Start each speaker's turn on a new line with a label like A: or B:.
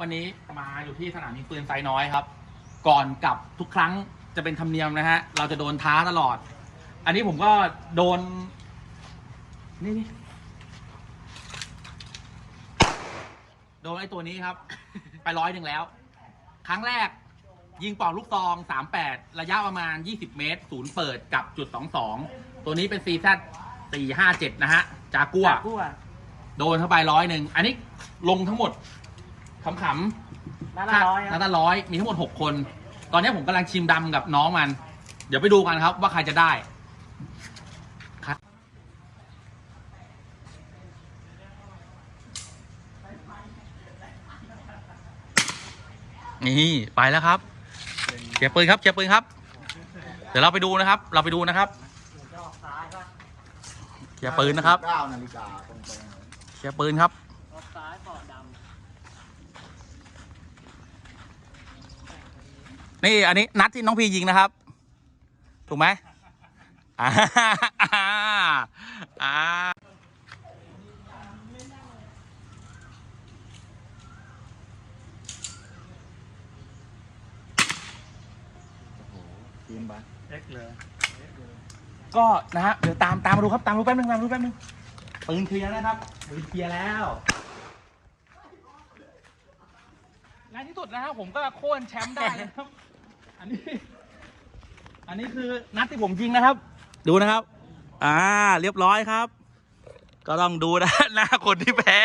A: วันนี้มาอยู่ที่สนามยิงปืนไซน้อยครับ ก่อนกลับทุกครั้งจะเป็นธรรมเนียมนะฮะ เราจะโดนท้าตลอด อันนี้ผมก็โดน นี่นี่โดนไอ้ตัวนี้ครับ ไปร้อยหนึ่งแล้ว ครั้งแรก ยิงปลอกลูกซอง 38 ระยะประมาณ 20 เมตร ศูนย์เปิดกับจุด 22 ตัวนี้เป็น CZ 457 นะฮะ จากัว
B: กู้อะ
A: โดนเข้าไปร้อยหนึ่ง อันนี้ลงทั้งหมด ขำ
B: นัด
A: ๆ
B: ละร้อย
A: นั
B: อะ
A: ดละร้อยมีทั้งหมดหกคน ตอนนี้ผมกำลังชิมดำกับน้องมัน เดี๋ยวไปดูกันครับว่าใครจะได้ครับนี่ไปแล้วครับเชียร์ปืนครับเชียร์ปืนครับ เดี๋ยวเราไปดูนะครับ เราไปดูนะครับ
B: จะออกซ้ายป่ะ
A: เชียร์ปืนนะครับ
C: เก้านาฬิกาตรงไป
A: เชียร์ปืนครับ
B: ออกซ้ายปอดด
A: นี่อันนี้นัดที่น้องพียิงนะครับ ถูกไหมอ่าอ่า
C: ทีมไปำ
B: เล็กเลย
A: ก็นะฮะเดี๋ยวตามตามมาดูครับตามดูแป๊บนึงตามดูแป๊บนึงปืนเคลียร์แล้วครับปืนเคลียร์แล้ว ในที่สุดนะครับผมก็โค่นแชมป์ได้นะครับ อันนี้ อันนี้คือนัดที่ผมยิงนะครับ ดูนะครับ อ่า เรียบร้อยครับ ก็ต้องดูนะหน้าคนที่แพ้